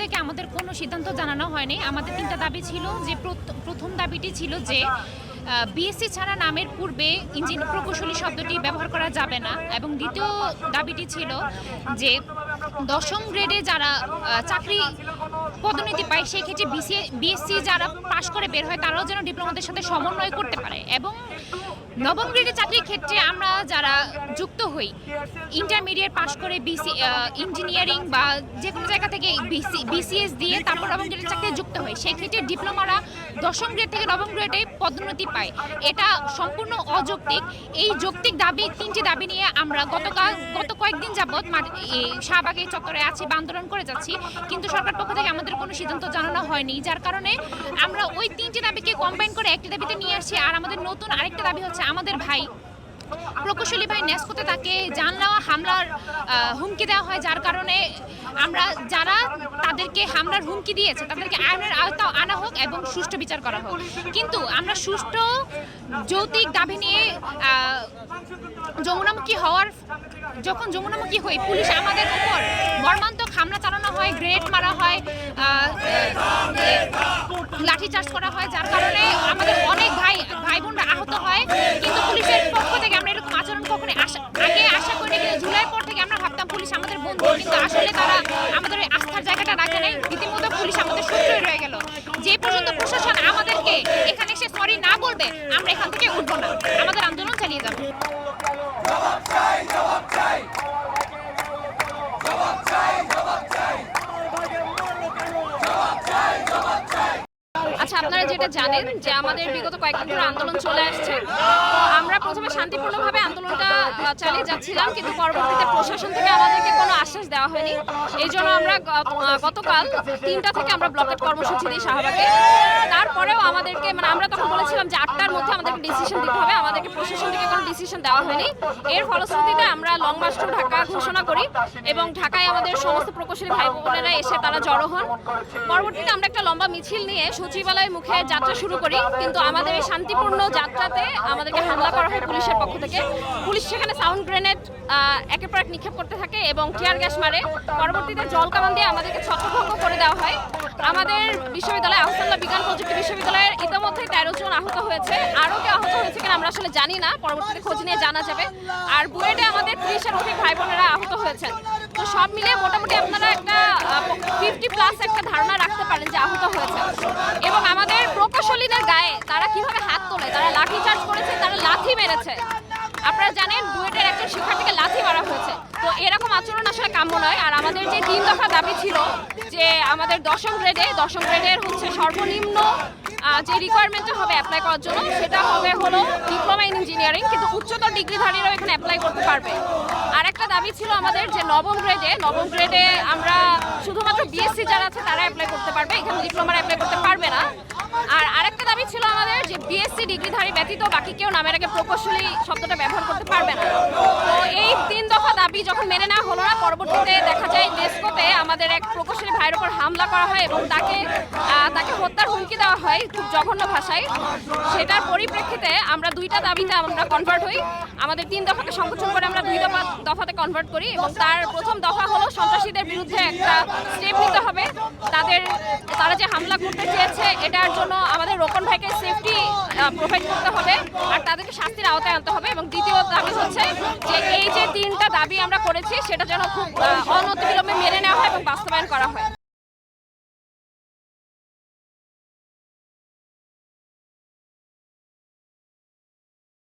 থেকে আমাদের কোনো সিদ্ধান্ত জানানো হয়নি। আমাদের তিনটা দাবি ছিল যে প্রথম দাবিটি ছিল যে বিএসসি ছাড়া নামের পূর্বে ইঞ্জিন প্রকৌশলী শব্দটি ব্যবহার করা যাবে না। এবং দ্বিতীয় দাবিটি ছিল যে দশম গ্রেডে যারা চাকরি পদোন্নতি পায়, সেই ক্ষেত্রে বিসি বিএসসি যারা পাশ করে বের হয়, তারাও যেন ডিপ্লোমাদের সাথে সমন্বয় করতে পারে। এবং নবম গ্রেডে চাকরির ক্ষেত্রে আমরা যারা যুক্ত হই ইন্টারমিডিয়েট পাশ করে বিসি ইঞ্জিনিয়ারিং বা যে কোনো জায়গা থেকে বিসি বিসিএস দিয়ে তারপর নবম গ্রেডের চাকরি যুক্ত হয় সেই ক্ষেত্রে ডিপ্লোমারা দশম গ্রেড থেকে নবম গ্রেডে পদোন্নতি পায়। এটা সম্পূর্ণ অযৌক্তিক। এই যৌক্তিক দাবি, তিনটি দাবি নিয়ে আমরা গতকাল, গত কয়েকদিন যাবৎ মাঠ- এই চত্বরে আছি বা আন্দোলন করে যাচ্ছি, কিন্তু সরকার পক্ষ থেকে আমাদের কোনো সিদ্ধান্ত জানানো হয়নি, যার কারণে আমরা ওই তিনটি দাবিকে কম্বাইন করে একটি দাবিতে নিয়ে আসছি, আর আমাদের নতুন আরেকটা দাবি হচ্ছে আমাদের ভাই, প্রকৌশলী ভাই নেসকোতে তাকে জানলেওয়া হামলার হুমকি দেওয়া হয়, যার কারণে আমরা যারা তাদেরকে হামলার হুমকি দিয়েছে, তাদেরকে আইনের আওতা আনা হোক এবং সুষ্ঠু বিচার করা হোক। কিন্তু আমরা সুষ্ঠু যৌতিক দাবি নিয়ে যমুনামুখী হওয়ার, যখন যমুনামুখী হই, পুলিশ আমাদের উপর মর্মান্তক হামলা চালানো হয় গ্রেড মারা হয় লাঠিচার্জ লাঠি চার্জ করা হয়, যার কারণে আমাদের অনেক ভাই ভাই বোনরা হয় কিন্তু পুলিশের পক্ষ থেকে আমরা এরকম আচরণ কখনো আশা আগে আশা করি কিন্তু জুলাই পর থেকে আমরা ভাবতাম পুলিশ আমাদের বন্ধু কিন্তু আসলে তারা আমাদের ওই আস্থার জায়গাটা রাখে নাই রীতিমতো পুলিশ আমাদের শত্রুই রয়ে গেল যে পর্যন্ত প্রশাসন আমাদেরকে এখানে এসে সরি না বলবে আমরা এখান থেকে উঠবো না আমাদের আন্দোলন চালিয়ে যাব আচ্ছা আপনারা যেটা জানেন যে আমাদের বিগত কয়েকদিন ধরে আন্দোলন চলে আসছে। আমরা প্রথমে শান্তিপূর্ণভাবে আন্দোলনটা চালিয়ে যাচ্ছিলাম, কিন্তু পরবর্তীতে প্রশাসন থেকে আমাদেরকে কোনো আশ্বাস দেওয়া হয়নি। এই জন্য আমরা গতকাল তিনটা থেকে আমরা ব্লকেট কর্মসূচি দিই শাহবাগে। তারপরেও আমাদেরকে মানে আমরা তখন বলেছিলাম যে আটটার মধ্যে আমাদেরকে ডিসিশন দিতে হবে, আমাদেরকে প্রশাসন থেকে কোনো ডিসিশন দেওয়া হয়নি। এর ফলশ্রুতিতে আমরা লং মার্চ টু ঢাকা ঘোষণা করি এবং ঢাকায় আমাদের সমস্ত প্রকৌশলী ভাই বোনেরা এসে তারা জড়ো হন। পরবর্তীতে আমরা একটা লম্বা মিছিল নিয়ে সচিবালয় মুখে যাত্রা শুরু করি, কিন্তু আমাদের এই শান্তিপূর্ণ যাত্রাতে আমাদেরকে হামলা করা হয় পুলিশের পক্ষ থেকে। পুলিশ সাউন্ড গ্রেনেড একের পর এক নিক্ষেপ করতে থাকে এবং টিয়ার গ্যাস মারে। পরবর্তীতে জল কামান দিয়ে আমাদেরকে ছত্রভঙ্গ করে দেওয়া হয়। আমাদের বিশ্ববিদ্যালয় আহসাল্লাহ বিজ্ঞান প্রযুক্তি বিশ্ববিদ্যালয়ের ইতিমধ্যে তেরো জন আহত হয়েছে। আরও কেউ আহত হয়েছে কিনা আমরা আসলে জানি না, পরবর্তীতে খোঁজ নিয়ে জানা যাবে। আর বুয়েটে আমাদের ত্রিশের অধিক ভাই বোনেরা আহত হয়েছেন তো সব মিলিয়ে মোটামুটি আপনারা একটা ফিফটি প্লাস একটা ধারণা রাখতে পারেন যে আহত হয়েছে। এবং আমাদের প্রকৌশলীদের গায়ে তারা কীভাবে হাত তোলে, তারা লাঠি চার্জ করেছে, তারা লাথি মেরেছে। আপনারা জানেন বুয়েটের একজন শিক্ষার্থীকে লাথি মারা হয়েছে। তো এরকম আচরণ আসলে কাম্য নয়। আর আমাদের যে তিন দফা দাবি ছিল যে আমাদের দশম গ্রেডে দশম গ্রেডের হচ্ছে সর্বনিম্ন যে রিকোয়ারমেন্ট হবে অ্যাপ্লাই করার জন্য, সেটা হবে হলো ডিপ্লোমা ইন ইঞ্জিনিয়ারিং কিন্তু উচ্চতর ডিগ্রিধারীরাও এখানে অ্যাপ্লাই করতে পারবে। আর একটা দাবি ছিল আমাদের যে নবম গ্রেডে নবম গ্রেডে আমরা শুধুমাত্র বিএসসি যারা আছে তারা অ্যাপ্লাই করতে পারবে। এখানে ডিপ্লোমার অ্যাপ্লাই করতে পারবে না। আর আরেকটা দাবি ছিল আমাদের যে বিএসসি ডিগ্রিধারী ব্যতীত বাকি কেউ নামের আগে প্রকৌশলী শব্দটা ব্যবহার করতে পারবে না। তো এই তিন দফা দাবি যখন মেনে নেওয়া হলো না, পরবর্তীতে দেখা যায় ডেস্কোতে আমাদের এক প্রকৌশলী ভাইয়ের উপর হামলা করা হয় এবং তাকে তাকে হত্যার হুমকি দেওয়া হয় খুব জঘন্য ভাষায়। সেটার পরিপ্রেক্ষিতে আমরা দুইটা দাবিতে আমরা কনভার্ট হই। আমাদের তিন দফাকে সংকোচন করে আমরা দুই দফা, দফাতে কনভার্ট করি এবং তার প্রথম দফা হলো সন্ত্রাসীদের বিরুদ্ধে একটা স্টেপ নিতে তাদের তারা যে হামলা করতে চেয়েছে, এটার জন্য আমাদের রোকন ভাইকে সেফটি প্রোভাইড করতে হবে আর তাদেরকে শাস্তির আওতায় আনতে হবে এবং দ্বিতীয় দাবি হচ্ছে যে এই যে তিনটা দাবি আমরা করেছি, সেটা যেন খুব অনতিবিলম্বে মেনে নেওয়া হয় এবং বাস্তবায়ন করা হয়।